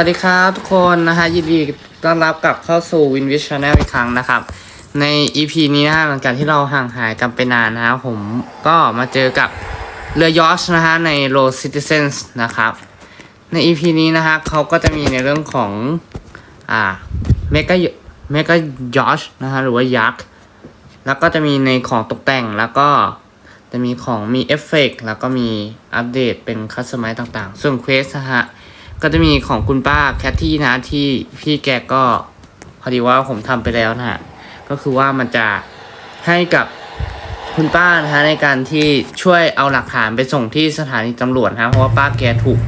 วัสดีครับทุกคนนะฮะยินดีต้อนรับกลับเข้าสู่ Win w i s Channel อีกครั้งนะครับ ใน EP นี้นะฮะหลังจากที่เราห่างหายกันไปนานนะฮะผมก็มาเจอกับเรือยอชนะฮะใน Low Citizens นะครับ ใน EP นี้นะฮะเขาก็จะมีในเรื่องของอ่าเมก a เมก a ยอชนะฮะหรือว่ายักษ์แล้วก็จะมีในของตกแต่งแล้วก็จะมีของมีเอฟเฟกต์แล้วก็มีอัปเดตเป็นคัสตอมไมต่างๆ ส่วนเควสนะฮะ ก็จะมีของคุณป้าแคทที่นะที่พี่แกก็พอดีว่าผมทำไปแล้วนะฮะก็คือว่ามันจะให้กับคุณป้านะฮะในการที่ช่วยเอาหลักฐานไปส่งที่สถานีตำรวจนะฮะเพราะว่าป้าแกถูก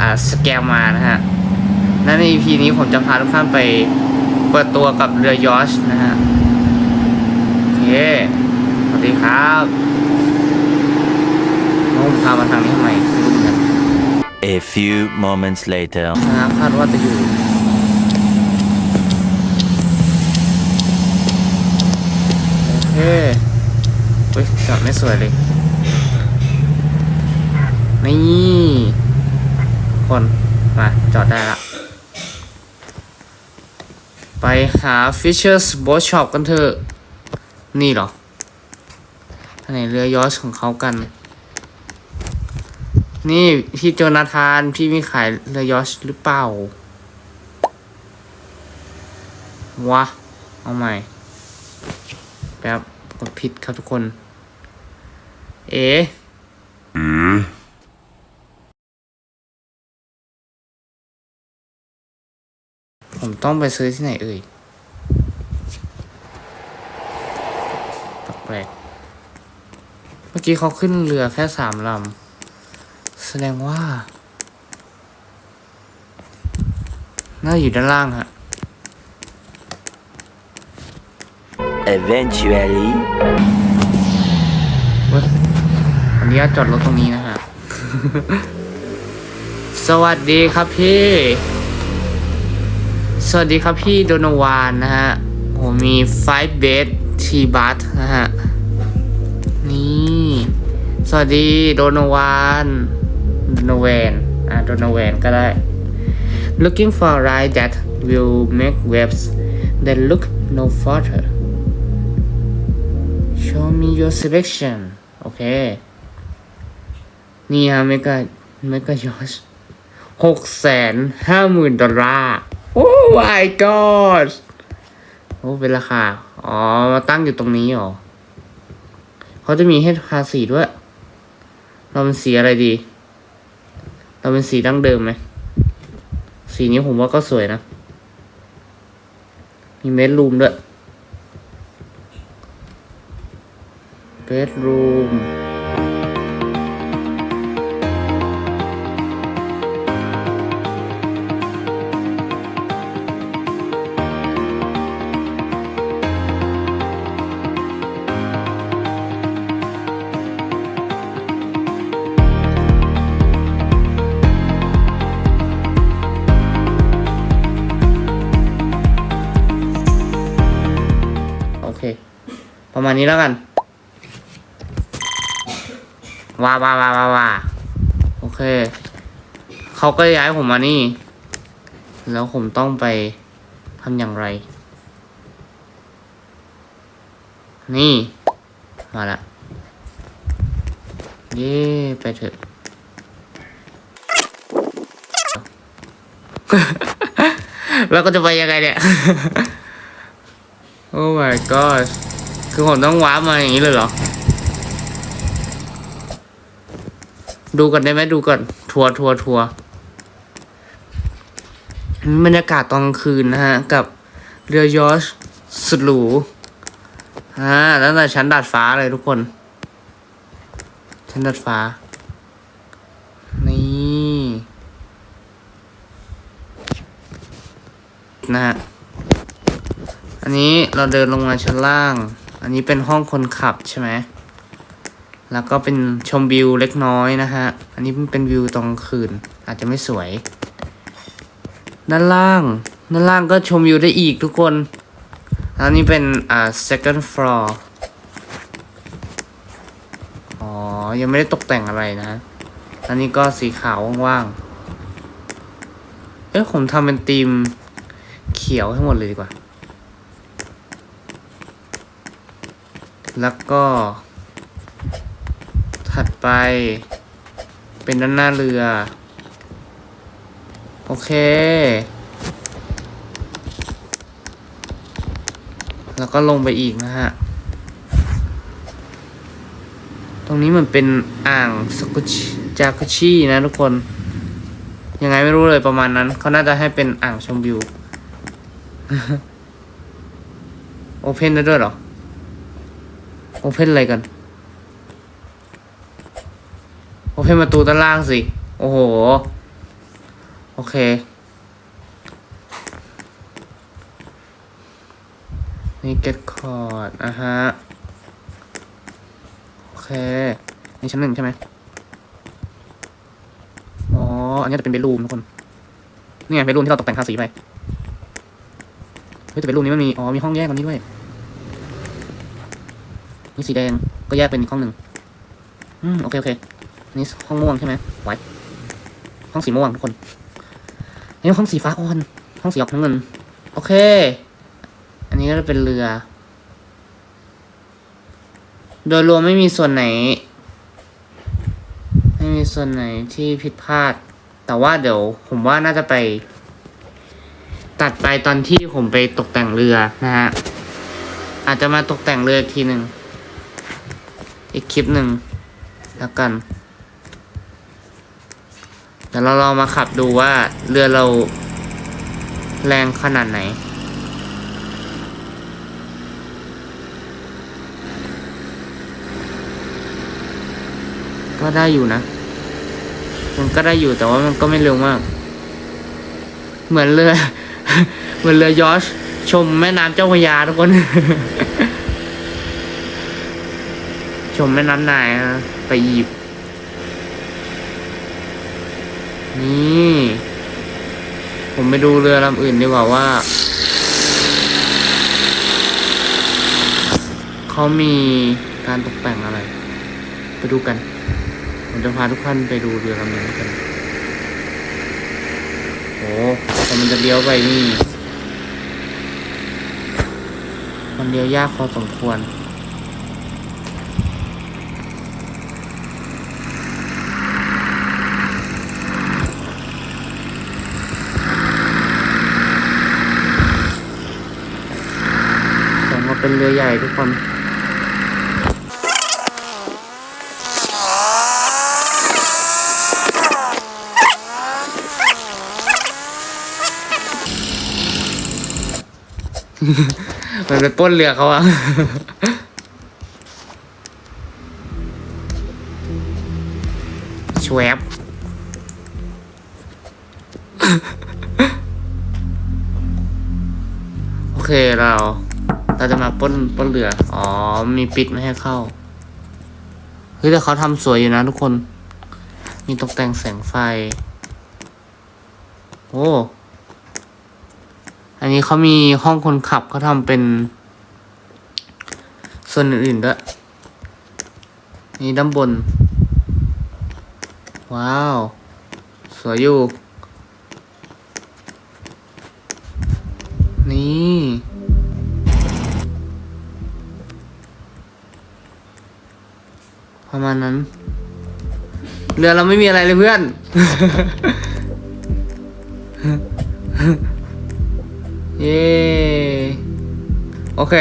อ่าสแกมมานะฮะและใน EP นี้ผมจะพาทุกท่านไปเปิดตัวกับเรือยอชนะฮะโอเคสวัสดีครับน้องผมพามาทางนี้ทำไม A few moments later. นะคาดว่าจะอยู่โอเคเฮ้ยจอดไม่สวยเลย นี่ คน มา จอดได้ละ ไปหา Fisher's Boat Shop กันเถอะ นี่เหรออันไหนเรือยอชของเขากัน นี่พี่โจนาธาน พี่มีขายเรือยอชหรือเปล่าวะ เอาใหม่ แป๊บกดผิดครับทุกคน เอ๋ผมต้องไปซื้อที่ไหนเอ่ยแปลกๆเมื่อกี้เขาขึ้นเรือแค่สามลำแสดงว่า น่าอยู่ด้านล่างฮะ Eventually. เว้ยขออนุญาตจอดรถตรงนี้นะฮะ สวัสดีครับพี่ สวัสดีครับพี่โดนวานนะฮะ ผมมีไฟเบสทีบัสนะฮะ นี่ สวัสดีโดนวาน โนแวนอ่าโดนแวนก็ได้ looking for a ride that will make waves that look no further show me your selection โอเค นี่ฮะเมกาเมกายอชหกแสนห้าหมื่นดอลลาร์ โอ้ my god โอ้ เป็นราคา อ๋อ มาตั้งอยู่ตรงนี้หรอ เขาจะมีให้ทาสีด้วย เราเป็นสีอะไรดี เราเป็นสีดั้งเดิมไหม สีนี้ผมว่าก็สวยนะ มีเมดรูมด้วยเบดรูม ประมาณนี้แล้วกันว้าว้าว้าว้าว้าโอเค เขาก็ย้ายผมมานี่ แล้วผมต้องไปทำอย่างไร นี่ มาละเย่ไปเถอะ แล้วก็จะไปยังไงเนี่ย โอ้ my god คือผมต้องว้าร์ปมาอย่างนี้เลยเหรอ ดูก่อนได้ไหมดูก่อน ทัวร์ทัวร์ทัวร์บรรยากาศตอนกลางคืนนะฮะ กับเรือยอชสุดหรูอ่าตั้งแต่ชั้นดาดฟ้าเลยทุกคน ชั้นดาดฟ้า นี่นะฮะ อันนี้เราเดินลงมาชั้นล่าง อันนี้เป็นห้องคนขับใช่ไหม แล้วก็เป็นชมวิวเล็กน้อยนะฮะ อันนี้เป็นวิวตอนคืน อาจจะไม่สวย ด้านล่าง ด้านล่างก็ชมวิวได้อีกทุกคน แล้วนี่เป็นอ่า second floor อ๋อ ยังไม่ได้ตกแต่งอะไรนะ อันนี้ก็สีขาวว่างๆ เอ้ยผมทำเป็นธีมเขียวให้หมดเลยดีกว่า แล้วก็ ถัดไป เป็นด้านหน้าเรือ โอเค แล้วก็ลงไปอีกนะฮะ ตรงนี้เหมือนเป็นอ่างสกุชจากุชินะทุกคน ยังไงไม่รู้เลยประมาณนั้น เขาน่าจะให้เป็นอ่างชมวิว โอเพนได้ด้วยหรอ โอเพนอะไรกัน โอเพนประตูด้านล่างสิ โอ้โห โอเค นี่เก็ตคอร์ดอะฮะ โอเค นี่ชั้นหนึ่งใช่ไหมอ๋อ อันนี้จะเป็นเบดรูมทุกคน นี่ไงเบดรูมที่เราตกแต่งทาสีไป เฮ้ยแต่เบดรูมนี้มันมี อ๋อ มีห้องแยกตรงนี้ด้วย นี่สีแดงก็แยกเป็นอีกห้องหนึ่งอืมโอเคโอเคนนี้ห้องม่วงใช่ไหมไว้ห้องสีม่วงทุกคนนี่ห้องสีฟ้าอ่อนห้องสีออกน้ำเงิน โอเค อันนี้ก็จะเป็นเรือ โดยรวมไม่มีส่วนไหน ไม่มีส่วนไหนที่ผิดพลาด แต่ว่าเดี๋ยวผมว่าน่าจะไป ตัดไปตอนที่ผมไปตกแต่งเรือนะฮะอาจจะมาตกแต่งเรืออีกทีหนึ่ง อีกคลิปหนึ่งแล้วกันเดี๋ยวเราลองมาขับดูว่าเรือเราแรงขนาดไหนก็ได้อยู่นะ มันก็ได้อยู่แต่ว่ามันก็ไม่เร็วมาก เหมือนเรือ เหมือนเรือยอชชมแม่น้ำเจ้าพระยาทุกคน ชมแม่น้ำนายนะไปอียิปต์นี่ ผมไปดูเรือลำอื่นดีกว่าว่า เขามีการตกแต่งอะไร ไปดูกัน ผมจะพาทุกท่านไปดูเรือลำนี้กันโอ้แต่มันจะเลี้ยวไปนี่ มันเลี้ยวยากพอสมควร เป็นเรือใหญ่ทุกคนมันไปป้นเรือเขาอะชวบโอเคเรา เราจะมาป้นป้นเรือ อ๋อ มีปิดไม่ให้เข้า เฮ้ยแต่เขาทำสวยอยู่นะทุกคน มีตกแต่งแสงไฟ โอ้ อันนี้เขามีห้องคนขับเขาทำเป็น ส่วนอื่นๆด้วย นี่ด้านบน ว้าว สวยอยู่ นี่ ประมาณนั้น เรือเราไม่มีอะไรเลยเพื่อน เย้โอเค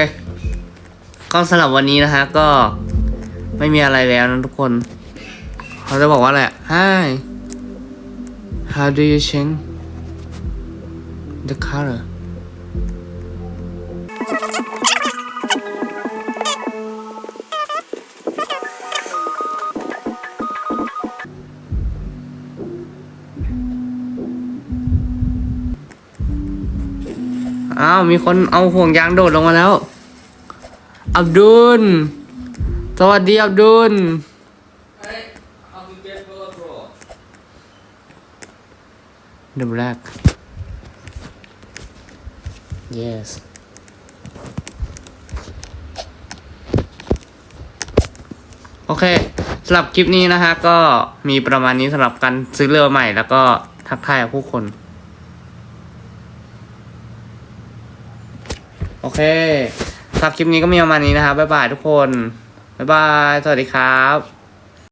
ก็สำหรับวันนี้นะฮะ ก็ไม่มีอะไรแล้วนะทุกคน เขาจะบอกว่าอะไรอะ Hi How do you change the color อ้าวมีคนเอาห่วงยางโดดลงมาแล้ว อับดุล สวัสดีอับดุล The black yes โอเคสำหรับคลิปนี้นะฮะก็มีประมาณนี้สำหรับการซื้อเรือใหม่แล้วก็ทักทายกับผู้คน โอเคสำหรับคลิปนี้ก็มีประมาณนี้นะครับบ๊ายบายทุกคนบ๊ายบายสวัสดีครับ